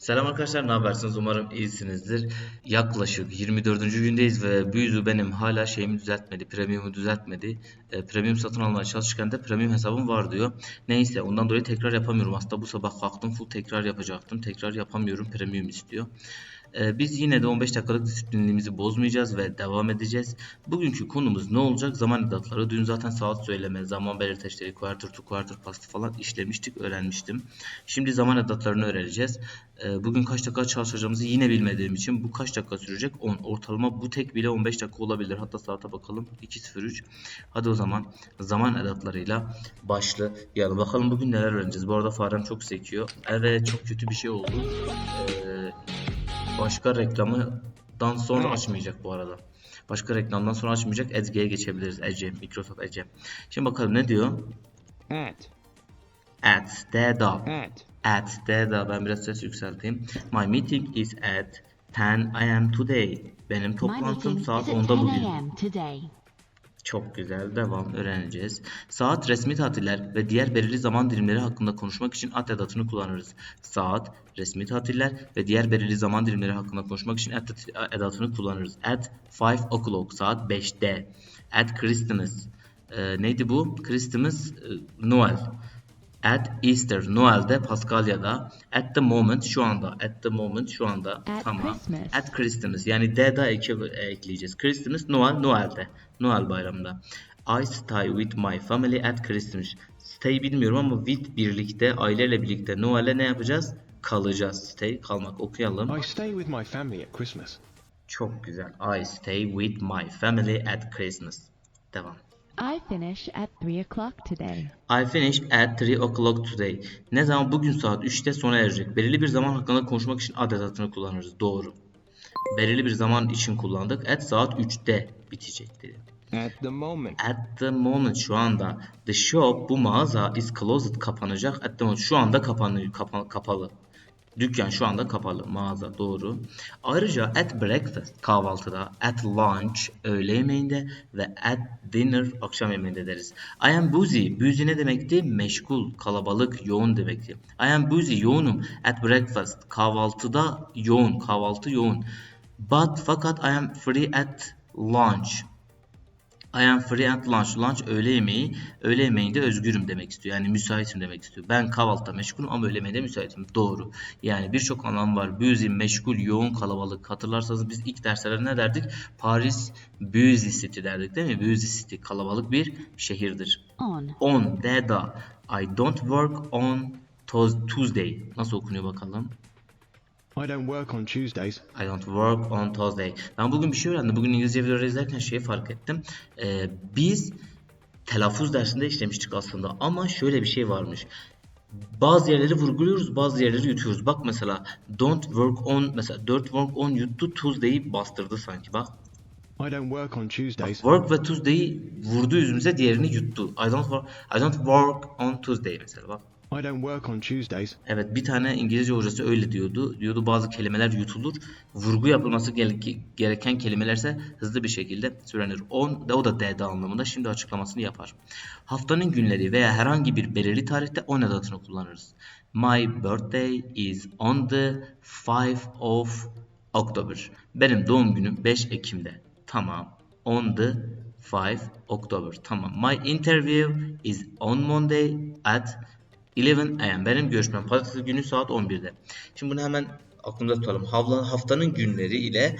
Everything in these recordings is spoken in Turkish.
Selam arkadaşlar, ne habersiniz? Umarım iyisinizdir. Yaklaşık 24. gündeyiz ve Büyüzü benim hala şeyimi düzeltmedi, premiumu düzeltmedi. E, premium satın almaya çalışırken de premium hesabım var diyor. Neyse ondan dolayı tekrar yapamıyorum. Aslında bu sabah kalktım full tekrar yapacaktım. Tekrar yapamıyorum, premium istiyor. E, biz yine de 15 dakikalık disiplinimizi bozmayacağız ve devam edeceğiz. Bugünkü konumuz ne olacak? Zaman edatları. Dün zaten saat söyleme, zaman belirteçleri, quarter to quarter pastı falan işlemiştik, öğrenmiştim. Şimdi zaman edatlarını öğreneceğiz. Ee, Bugün kaç dakika çalışacağımızı yine bilmediğim için bu kaç dakika sürecek? 10. Ortalama bu tek bile 15 dakika olabilir. Hatta saate bakalım. 2.03. Hadi o zaman zaman edatlarıyla başlayalım. Bakalım bugün neler öğreneceğiz. Bu arada farem çok sekiyor. Evet çok kötü bir şey oldu. Ee, başka reklamından sonra açmayacak bu arada. Başka reklamdan sonra açmayacak. Edge'ye geçebiliriz. Edge, Microsoft Edge. Şimdi bakalım ne diyor? At. At, dead up. At. At de ben biraz ses yükselteyim. My meeting is at 10 am today. Benim toplantım saat is at 10'da 10 bugün. Çok güzel. Devam öğreneceğiz. Saat resmi tatiller ve diğer belirli zaman dilimleri hakkında konuşmak için at edatını kullanırız. Saat, resmi tatiller ve diğer belirli zaman dilimleri hakkında konuşmak için at edatını kullanırız. At 5 o'clock saat 5'te. At Christmas. Ee, neydi bu? Christmas, e, Noel. At Easter, Noel'de, Paskalya'da. At the moment, şu anda. At the moment, şu anda. At tamam. Christmas. At Christmas, yani D'da eke, ekleyeceğiz. Christmas, Noel, Noel'de. Noel bayramında. I stay with my family at Christmas. Stay bilmiyorum ama with birlikte, aileyle birlikte Noel'e ne yapacağız? Kalacağız. Stay, kalmak. Okuyalım. I stay with my family at Christmas. Çok güzel. I stay with my family at Christmas. Devam. I finish at 3 o'clock today. I finished at 3 o'clock today. Ne zaman? Bugün saat 3'te sona erecek. Belirli bir zaman hakkında konuşmak için ad edatını kullanırız. Doğru. Belirli bir zaman için kullandık. At saat 3'te bitecek dedi. At the moment. At the moment şu anda. The shop bu mağaza is closed kapanacak. At the moment şu anda kapanıyor, kapa- kapalı. Dükkan şu anda kapalı. Mağaza doğru. Ayrıca at breakfast kahvaltıda, at lunch öğle yemeğinde ve at dinner akşam yemeğinde deriz. I am busy. Busy ne demekti? Meşgul, kalabalık, yoğun demekti. I am busy, yoğunum. At breakfast kahvaltıda yoğun, kahvaltı yoğun. But fakat I am free at lunch. I am free at lunch. Lunch öğle yemeği. Öğle yemeğinde özgürüm demek istiyor. Yani müsaitim demek istiyor. Ben kahvaltıda meşgulüm ama öğle yemeğinde müsaitim. Doğru. Yani birçok anlam var. Busy, meşgul, yoğun, kalabalık. Hatırlarsanız biz ilk derslerde ne derdik? Paris busy city derdik değil mi? Busy city. Kalabalık bir şehirdir. On. On, deda. I don't work on Tuesday. Nasıl okunuyor bakalım? I don't work on Tuesdays. I don't work on Thursday. Ben bugün bir şey öğrendim. Bugün İngilizce videoları izlerken şeyi fark ettim. Ee, biz telaffuz dersinde işlemiştik aslında ama şöyle bir şey varmış. Bazı yerleri vurguluyoruz, bazı yerleri yutuyoruz. Bak mesela don't work on mesela don't work on yuttu Tuesday'i bastırdı sanki bak. I don't work on Tuesdays. Work ve Tuesday'i vurdu yüzümüze diğerini yuttu. I don't work, I don't work on Tuesday mesela bak. I don't work on Tuesdays. Evet bir tane İngilizce hocası öyle diyordu. Diyordu bazı kelimeler yutulur. Vurgu yapılması gere- gereken kelimelerse hızlı bir şekilde söylenir. On da o da D'de anlamında. Şimdi açıklamasını yapar. Haftanın günleri veya herhangi bir belirli tarihte on edatını kullanırız. My birthday is on the 5 of October. Benim doğum günüm 5 Ekim'de. Tamam. On the 5 October. Tamam. My interview is on Monday at 11 am. Benim görüşmem pazartesi günü saat 11'de. Şimdi bunu hemen aklımda tutalım. Haftanın günleri ile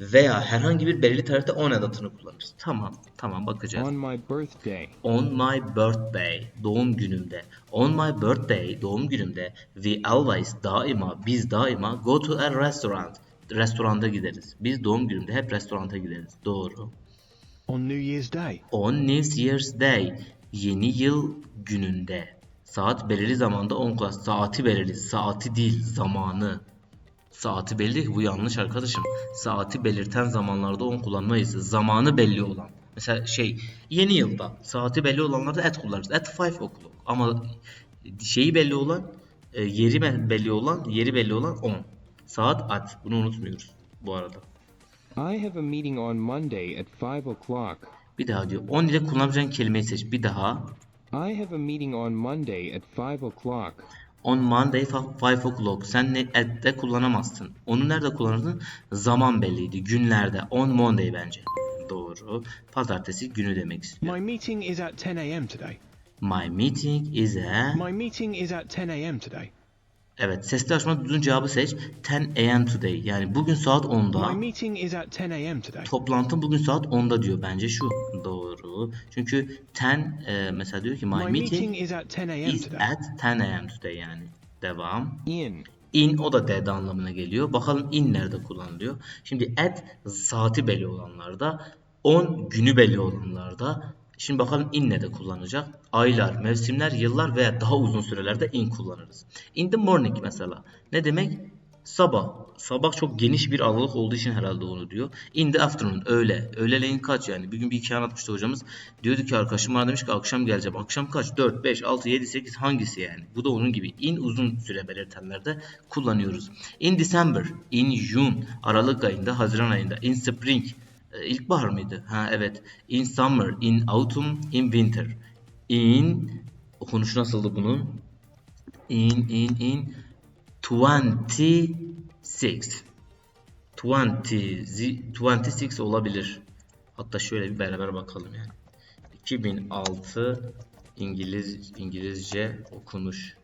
veya herhangi bir belirli tarihte 10 edatını kullanırız. Tamam. Tamam bakacağız. On my birthday. On my birthday, doğum günümde. On my birthday, doğum günümde. We always, daima, biz daima go to a restaurant. Restoranda gideriz. Biz doğum günümde hep restoranta gideriz. Doğru. On New Year's Day. On New Year's Day, yeni yıl gününde. Saat belirli zamanda 10 klas. Saati belirli. Saati değil, zamanı. Saati belli. Bu yanlış arkadaşım. Saati belirten zamanlarda 10 kullanmayız. Zamanı belli olan. Mesela şey yeni yılda saati belli olanlarda at kullanırız. At 5 o'clock. Ama şeyi belli olan, e, yeri be- belli olan, yeri belli olan 10. Saat at. Bunu unutmuyoruz bu arada. I have a meeting on Monday at 5 o'clock. Bir daha diyor. 10 ile kullanabileceğin kelimeyi seç. Bir daha. I have a meeting on Monday at 5 o'clock. On Monday 5 o'clock. Sen ne at'te kullanamazsın. Onu nerede kullanırdın? Zaman belliydi. Günlerde. On Monday bence. Doğru. Pazartesi günü demek istiyor. My meeting is at 10 a.m. today. My meeting is a... My meeting is at 10 a.m. today. Evet sesli açma düzgün cevabı seç. 10 a.m. today. Yani bugün saat 10'da. My meeting is at 10 a.m. today. Toplantım bugün saat 10'da diyor bence şu. Doğru. Çünkü 10 e, mesela diyor ki my, My meeting, meeting is at 10 a.m. today. at 10 a.m. today yani. Devam. In. In o da D'de anlamına geliyor. Bakalım in nerede kullanılıyor. Şimdi at saati belli olanlarda, on günü belli olanlarda. Şimdi bakalım in ne de kullanacak. Aylar, mevsimler, yıllar veya daha uzun sürelerde in kullanırız. In the morning mesela. Ne demek? Sabah. Sabah çok geniş bir aralık olduğu için herhalde onu diyor. In the afternoon. Öğle. Öğleleyin kaç yani? Bir gün bir hikaye anlatmıştı hocamız. Diyordu ki arkadaşım bana demiş ki akşam geleceğim. Akşam kaç? 4, 5, 6, 7, 8 hangisi yani? Bu da onun gibi. In uzun süre belirtenlerde kullanıyoruz. In December. In June. Aralık ayında, Haziran ayında. In Spring. E, İlkbahar mıydı? Ha evet. In Summer. In Autumn. In Winter. In okunuşu nasıldı bunun? In, in, in 26 20 zi- 26 olabilir. Hatta şöyle bir beraber bakalım yani. 2006 İngiliz İngilizce okunuş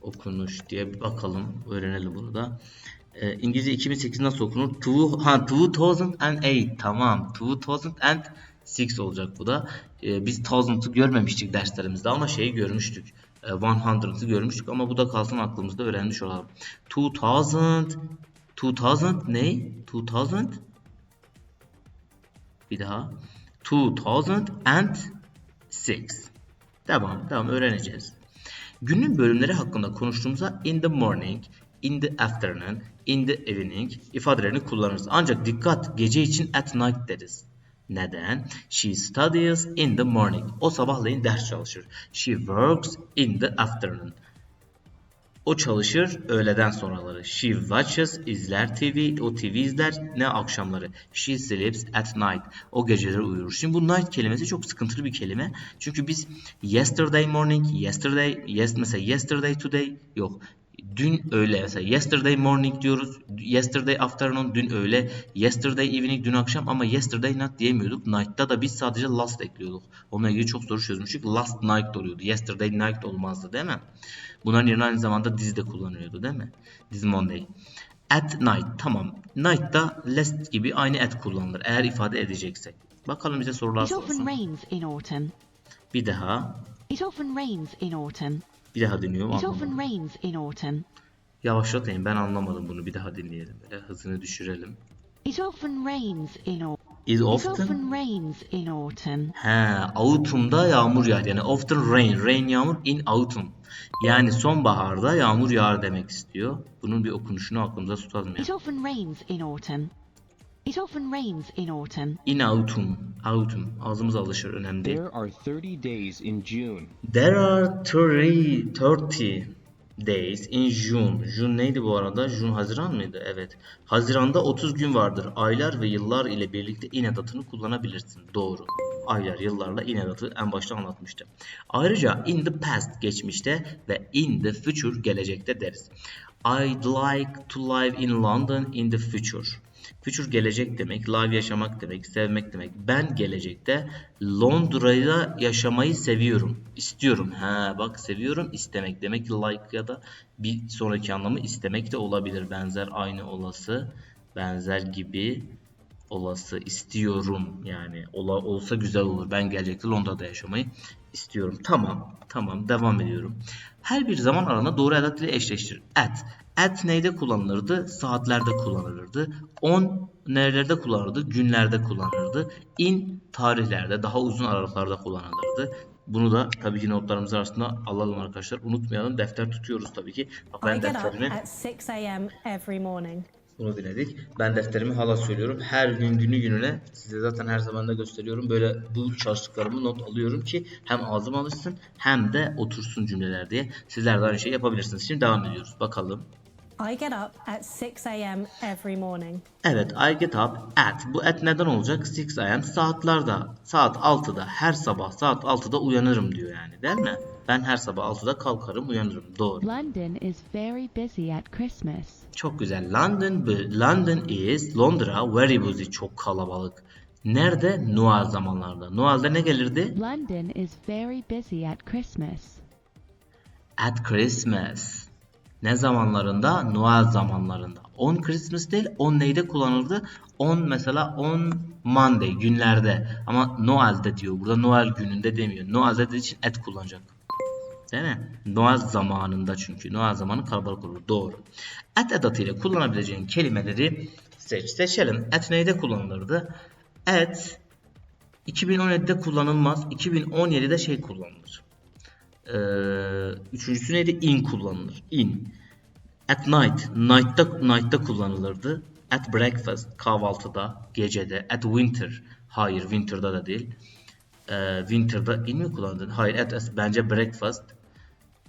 okunuş diye bir bakalım öğrenelim bunu da. Ee, İngilizce 2008 nasıl okunur? Two, ha 2008 tamam 2006 olacak bu da. Ee, biz 1000'ı görmemiştik derslerimizde ama şeyi görmüştük. Ee, 100'ı görmüştük ama bu da kalsın aklımızda öğrenmiş olalım. 2000 2000 ne? 2000 bir daha 2006 Devam, devam öğreneceğiz. Günün bölümleri hakkında konuştuğumuzda in the morning, in the afternoon, in the evening ifadelerini kullanırız. Ancak dikkat gece için at night deriz. Neden? She studies in the morning. O sabahleyin ders çalışır. She works in the afternoon. O çalışır öğleden sonraları. She watches izler TV. O TV izler ne akşamları. She sleeps at night. O geceleri uyur. Şimdi bu night kelimesi çok sıkıntılı bir kelime. Çünkü biz yesterday morning, yesterday, yes mesela yesterday today yok. Dün öğle mesela yesterday morning diyoruz. Yesterday afternoon dün öğle. Yesterday evening dün akşam ama yesterday night diyemiyorduk. Night'ta da biz sadece last ekliyorduk. Onunla ilgili çok soru çözmüştük. Last night oluyordu. Yesterday night olmazdı değil mi? Bunların yerine aynı zamanda dizi de kullanıyordu değil mi? Dizi Monday. At night tamam. Night'ta last gibi aynı at kullanılır eğer ifade edeceksek. Bakalım bize sorular sorsun. Bir daha. It often rains in autumn. Bir daha dinliyorum It often anlamadım. rains in autumn. Yavaşlatayım ben anlamadım bunu bir daha dinleyelim. Böyle hızını düşürelim. It often rains in autumn. It often often rains in autumn. He, autumn'da yağmur yağar. Yani often rain. Rain yağmur in autumn. Yani sonbaharda yağmur yağar demek istiyor. Bunun bir okunuşunu aklımıza tutalım ya. It often rains in autumn. It often rains in autumn. In autumn. Autumn. Ağzımız alışır. Önemli değil. There are 30 days in June. There are 30, 30 days in June. June neydi bu arada? June Haziran mıydı? Evet. Haziranda 30 gün vardır. Aylar ve yıllar ile birlikte in edatını kullanabilirsin. Doğru. Aylar, yıllarla in edatı en başta anlatmıştım. Ayrıca in the past geçmişte ve in the future gelecekte deriz. I'd like to live in London in the future. Future gelecek demek, live yaşamak demek, sevmek demek. Ben gelecekte Londra'da yaşamayı seviyorum. istiyorum. Ha bak seviyorum istemek demek like ya da bir sonraki anlamı istemek de olabilir. Benzer aynı olası benzer gibi olası istiyorum yani ola, olsa güzel olur. Ben gelecekte Londra'da yaşamayı istiyorum. Tamam. Tamam. Devam ediyorum. Her bir zaman aralığına doğru edat ile eşleştir. At. At neyde kullanılırdı? Saatlerde kullanılırdı. On nerelerde kullanılırdı? Günlerde kullanılırdı. In tarihlerde, daha uzun aralıklarda kullanılırdı. Bunu da tabii ki notlarımız arasında alalım arkadaşlar. Unutmayalım. Defter tutuyoruz tabii ki. Bak ben defterimi at 6 a.m. every morning. bunu dinledik. Ben defterimi hala söylüyorum. Her gün günü gününe size zaten her zaman da gösteriyorum. Böyle bu çalıştıklarımı not alıyorum ki hem ağzım alışsın hem de otursun cümleler diye. Sizler de aynı şeyi yapabilirsiniz. Şimdi devam ediyoruz. Bakalım. I get up at 6 a.m. every morning. Evet, I get up at. Bu at neden olacak? 6 am saatlerde. Saat 6'da her sabah saat 6'da uyanırım diyor yani değil mi? Ben her sabah 6'da kalkarım uyanırım. Doğru. London is very busy at Christmas. Çok güzel. London, London is, Londra very busy. Çok kalabalık. Nerede? Noel zamanlarda. Noel'de ne gelirdi? London is very busy at Christmas. At Christmas. Ne zamanlarında? Noel zamanlarında. On Christmas değil, on neyde kullanıldı? On mesela on Monday günlerde. Ama Noel'de diyor. Burada Noel gününde demiyor. Noel'de dediği için at kullanacak. Değil mi? Noel zamanında çünkü. Noel zamanı kalabalık olur. Doğru. At edatıyla kullanabileceğin kelimeleri seç. Seçelim. At neyde kullanılırdı? At 2017'de kullanılmaz. 2017'de şey kullanılır. Ee, üçüncüsü neydi? In kullanılır. In. At night. Night'ta, night'ta kullanılırdı. At breakfast. Kahvaltıda. Gecede. At winter. Hayır winter'da da değil. Ee, winter'da in mi kullandın? Hayır. At, at bence breakfast.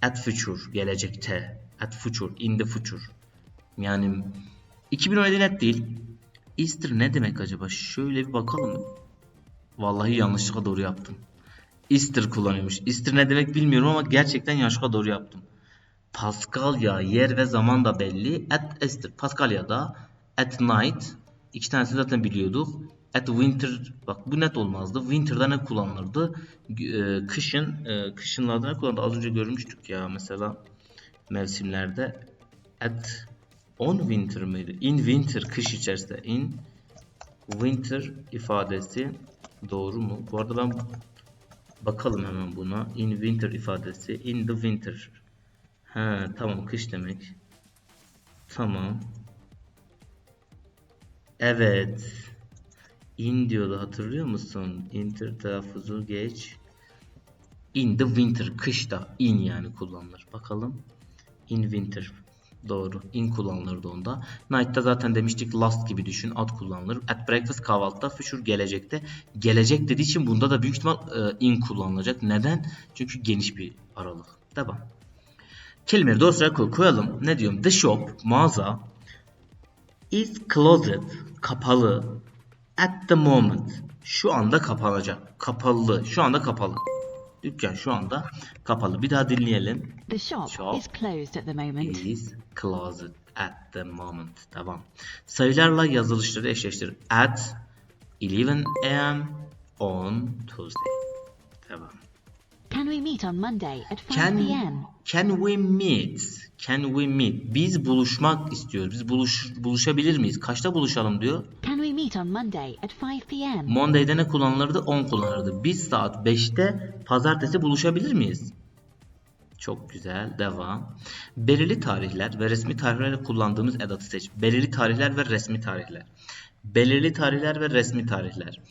At future. Gelecekte. At future. In the future. Yani 2017 net değil. Easter ne demek acaba? Şöyle bir bakalım. Vallahi yanlışlıkla doğru yaptım. Easter kullanıyormuş. Easter ne demek bilmiyorum ama gerçekten yanlışlıkla doğru yaptım. Paskalya yer ve zaman da belli. At Easter. Paskalya'da at night. İki tanesi zaten biliyorduk. At winter. Bak bu net olmazdı. Winter'da ne kullanılırdı? G- e, kışın. E, kışınlarda ne kullanıldı? Az önce görmüştük ya mesela mevsimlerde. At on winter mıydı? In winter. Kış içerisinde. In winter ifadesi doğru mu? Bu arada ben Bakalım hemen buna. In winter ifadesi. In the winter. Ha tamam kış demek. Tamam. Evet. In diyordu hatırlıyor musun? Inter telaffuzu geç. In the winter kışta in yani kullanılır. Bakalım. In winter. Doğru. In kullanılırdı onda. Night'ta zaten demiştik last gibi düşün. At kullanılır. At breakfast kahvaltıda. Future gelecekte. Gelecek dediği için bunda da büyük ihtimal e, in kullanılacak. Neden? Çünkü geniş bir aralık. Devam. Kelimeleri doğru sıraya koy- koyalım. Ne diyorum? The shop, mağaza is closed, kapalı at the moment. Şu anda kapanacak. Kapalı. Şu anda kapalı. Dükkan şu anda kapalı. Bir daha dinleyelim. The shop, Shop. is closed at the moment. is closed at the moment. Tamam. Sayılarla yazılışları eşleştir. At 11 a.m. on Tuesday. Tamam. Can we meet on Monday at 5 Can p.m.? can we meet? Can we meet? Biz buluşmak istiyoruz. Biz buluş buluşabilir miyiz? Kaçta buluşalım diyor. Can meet on Monday at 5 p.m.? Monday'da ne kullanılırdı? 10 kullanılırdı. Biz saat 5'te pazartesi buluşabilir miyiz? Çok güzel. Devam. Belirli tarihler ve resmi tarihlerle kullandığımız edatı seç. Belirli tarihler ve resmi tarihler. Belirli tarihler ve resmi tarihler.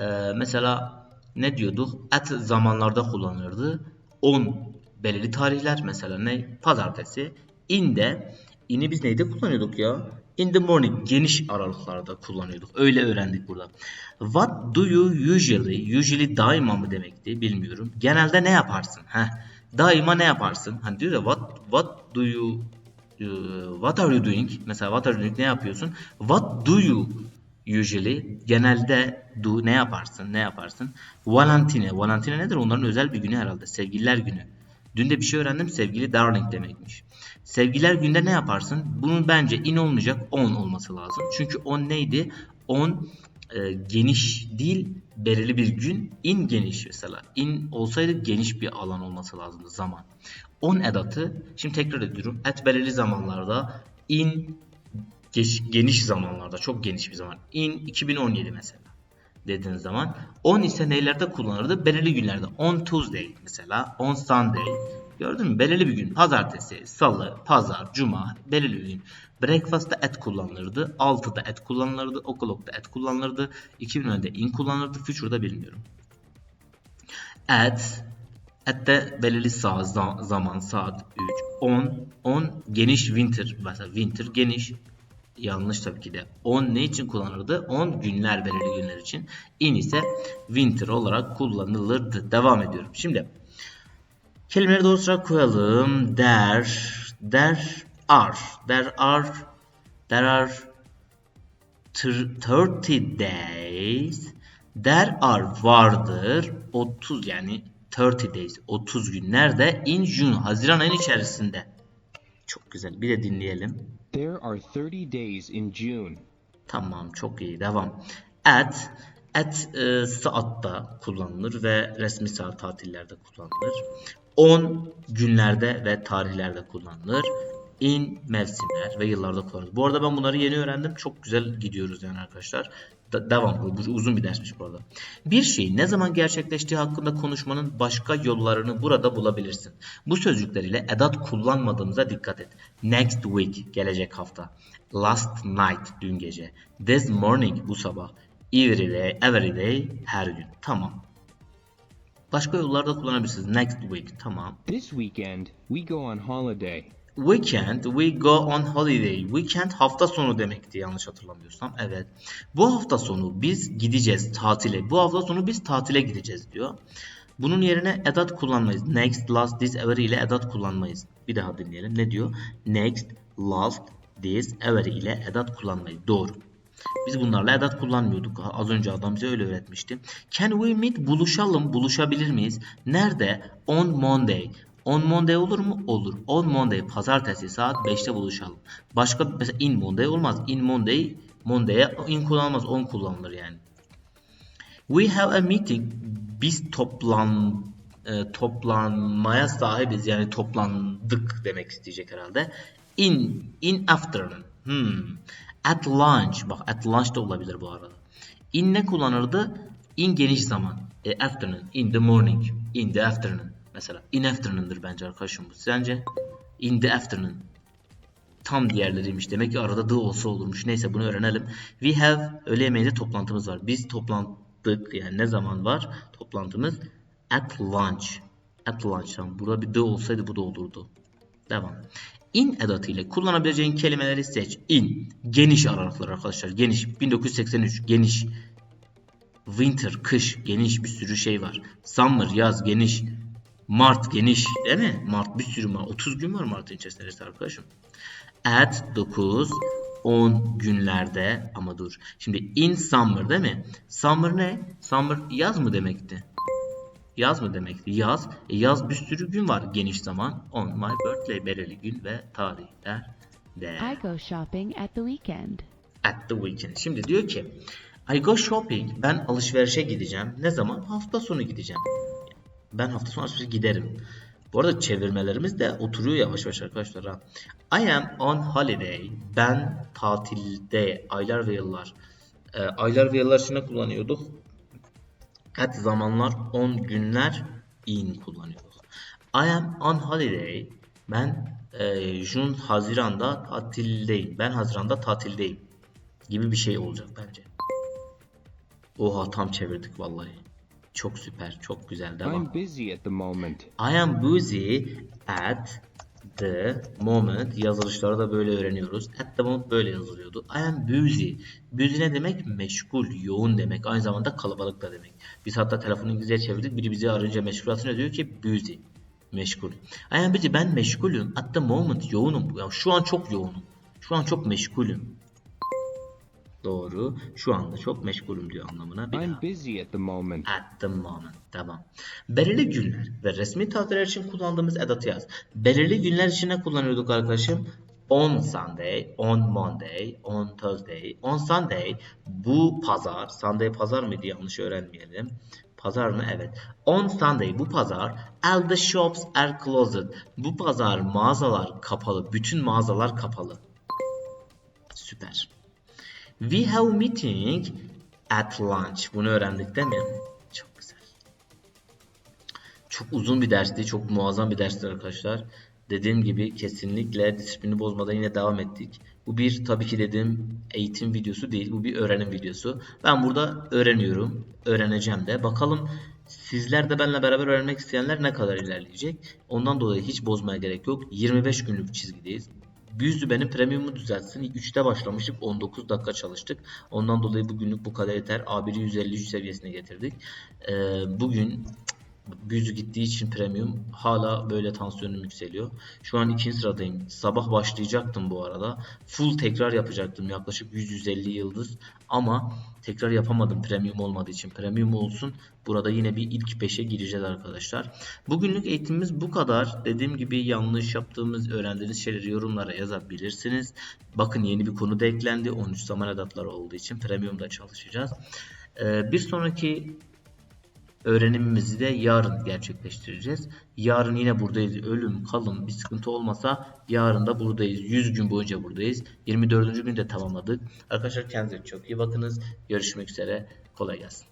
Ee, mesela ne diyorduk? At zamanlarda kullanılırdı. 10 belirli tarihler mesela ne? Pazartesi. In de in'i biz neyde kullanıyorduk ya? In the morning geniş aralıklarda kullanıyorduk. Öyle öğrendik burada. What do you usually? Usually daima mı demekti bilmiyorum. Genelde ne yaparsın? Heh. Daima ne yaparsın? Hani diyor ya what what do you uh, what are you doing? Mesela what are you doing ne yapıyorsun? What do you usually genelde do ne yaparsın? Ne yaparsın? Valentine. Valentine nedir? Onların özel bir günü herhalde. Sevgililer günü. Dün de bir şey öğrendim. Sevgili darling demekmiş. Sevgililer günde ne yaparsın? Bunun bence in olmayacak 10 olması lazım. Çünkü 10 neydi? 10 e, geniş değil belirli bir gün in geniş mesela. In olsaydı geniş bir alan olması lazımdı zaman. 10 edatı şimdi tekrar ediyorum. At belirli zamanlarda in geç, geniş zamanlarda çok geniş bir zaman. In 2017 mesela dediğiniz zaman 10 ise neylerde kullanılırdı? Belirli günlerde. On Tuesday mesela, on Sunday. Gördün mü? Belirli bir gün. Pazartesi, salı, pazar, cuma, belirli bir gün. Breakfast'ta et kullanılırdı. 6'da et kullanılırdı. O'clock'ta et kullanılırdı. 2010'da in kullanılırdı. Future'da bilmiyorum. At At'te belirli saat, za- zaman, saat 3, 10, 10 geniş winter, mesela winter geniş, yanlış tabii ki de. 10 ne için kullanılırdı? 10 günler belirli günler için. In ise winter olarak kullanılırdı. Devam ediyorum. Şimdi kelimeleri doğru sıra koyalım. There, there are, there are, there are tır- 30 days. There are vardır. 30 yani 30 days 30 gün nerede? In June Haziran ayın içerisinde. Çok güzel. Bir de dinleyelim. There are 30 days in June. Tamam çok iyi devam. At at e, saatta kullanılır ve resmi saat tatillerde kullanılır. On günlerde ve tarihlerde kullanılır. In mevsimler ve yıllarda kullanılır. Bu arada ben bunları yeni öğrendim. Çok güzel gidiyoruz yani arkadaşlar. Da- devam bu, bu uzun bir dersmiş bu arada. Bir şeyin ne zaman gerçekleştiği hakkında konuşmanın başka yollarını burada bulabilirsin. Bu sözcükler ile edat kullanmadığımıza dikkat et. Next week gelecek hafta. Last night dün gece. This morning bu sabah. Every day, every day her gün. Tamam. Başka yollarda kullanabilirsiniz. Next week tamam. This weekend, we go on holiday. Weekend, we go on holiday. Weekend hafta sonu demekti yanlış hatırlamıyorsam. Evet. Bu hafta sonu biz gideceğiz tatile. Bu hafta sonu biz tatile gideceğiz diyor. Bunun yerine edat kullanmayız. Next, last, this, ever ile edat kullanmayız. Bir daha dinleyelim. Ne diyor? Next, last, this, ever ile edat kullanmayız. Doğru. Biz bunlarla edat kullanmıyorduk. Az önce adam bize öyle öğretmişti. Can we meet? Buluşalım. Buluşabilir miyiz? Nerede? On Monday. On Monday olur mu? Olur. On Monday pazartesi saat 5'te buluşalım. Başka mesela in Monday olmaz. In Monday Monday'e in kullanılmaz. On kullanılır yani. We have a meeting. Biz toplan e, toplanmaya sahibiz. Yani toplandık demek isteyecek herhalde. In in afternoon. Hmm. At lunch. Bak at lunch da olabilir bu arada. In ne kullanırdı? In geniş zaman. E, afternoon. In the morning. In the afternoon. Mesela in afternoon'dır bence arkadaşım bu. Sence? In the afternoon. Tam diğerleriymiş. Demek ki arada the olsa olurmuş. Neyse bunu öğrenelim. We have öğle yemeğinde toplantımız var. Biz toplandık. Yani ne zaman var toplantımız? At lunch. At lunch. Tamam. Burada bir the olsaydı bu da olurdu. Devam. In edatı ile kullanabileceğin kelimeleri seç. In. Geniş aralıklar arkadaşlar. Geniş. 1983. Geniş. Winter. Kış. Geniş bir sürü şey var. Summer. Yaz. Geniş. Mart. Geniş. Değil mi? Mart bir sürü var. 30 gün var Mart'ın içerisinde işte arkadaşım. At 9. 10 günlerde ama dur. Şimdi in summer değil mi? Summer ne? Summer yaz mı demekti? Yaz mı demekti? Yaz. E yaz bir sürü gün var geniş zaman. On my birthday belirli gün ve tarihler de I go shopping at the weekend. at the weekend. Şimdi diyor ki I go shopping. Ben alışverişe gideceğim. Ne zaman? Hafta sonu gideceğim. Ben hafta sonu alışverişe giderim. Bu arada çevirmelerimiz de oturuyor yavaş yavaş arkadaşlar. Ha. I am on holiday. Ben tatilde. Aylar ve yıllar. Ee, aylar ve yıllar için ne kullanıyorduk? At zamanlar, on günler in kullanıyorduk. I am on holiday. Ben e, Jun, Haziran'da tatildeyim. Ben Haziran'da tatildeyim. Gibi bir şey olacak bence. Oha tam çevirdik vallahi. Çok süper, çok güzel. Devam. I'm busy at the moment. I am busy at the moment. Yazılışları da böyle öğreniyoruz. At the moment böyle yazılıyordu. I am busy. Busy ne demek? Meşgul, yoğun demek. Aynı zamanda kalabalık da demek. Biz hatta telefonu İngilizceye çevirdik. Biri bizi arayınca meşgul atınca diyor ki busy. Meşgul. I am busy. Ben meşgulüm. At the moment. Yoğunum. Ya şu an çok yoğunum. Şu an çok meşgulüm. Doğru. Şu anda çok meşgulüm diyor anlamına. Bir daha. I'm busy at the moment. At the moment. Tamam. Belirli günler ve resmi tatiller için kullandığımız edatı yaz. Belirli günler için ne kullanıyorduk arkadaşım? On Sunday, on Monday, on Thursday, on Sunday. Bu pazar. Sunday pazar mıydı? Yanlış öğrenmeyelim. Pazar mı? Evet. On Sunday bu pazar. All the shops are closed. Bu pazar mağazalar kapalı. Bütün mağazalar kapalı. Süper. We have meeting at lunch. Bunu öğrendik değil mi? Çok güzel. Çok uzun bir dersti. Çok muazzam bir dersti arkadaşlar. Dediğim gibi kesinlikle disiplini bozmadan yine devam ettik. Bu bir tabii ki dediğim eğitim videosu değil. Bu bir öğrenim videosu. Ben burada öğreniyorum. Öğreneceğim de. Bakalım sizler de benimle beraber öğrenmek isteyenler ne kadar ilerleyecek. Ondan dolayı hiç bozmaya gerek yok. 25 günlük çizgideyiz. Büyüzü benim premiumu düzeltsin. 3'te başlamıştık. 19 dakika çalıştık. Ondan dolayı bugünlük bu kadar yeter. A1'i 153 seviyesine getirdik. Ee, bugün Büyücü gittiği için premium hala böyle tansiyonum yükseliyor. Şu an ikinci sıradayım. Sabah başlayacaktım bu arada. Full tekrar yapacaktım yaklaşık 100-150 yıldız. Ama tekrar yapamadım premium olmadığı için. Premium olsun. Burada yine bir ilk 5'e gireceğiz arkadaşlar. Bugünlük eğitimimiz bu kadar. Dediğim gibi yanlış yaptığımız, öğrendiğiniz şeyleri yorumlara yazabilirsiniz. Bakın yeni bir konu da eklendi. 13 zaman edatları olduğu için premiumda çalışacağız. Ee, bir sonraki öğrenimimizi de yarın gerçekleştireceğiz. Yarın yine buradayız. Ölüm, kalım bir sıkıntı olmasa yarın da buradayız. 100 gün boyunca buradayız. 24. günde tamamladık. Arkadaşlar kendinize çok iyi bakınız. Görüşmek üzere. Kolay gelsin.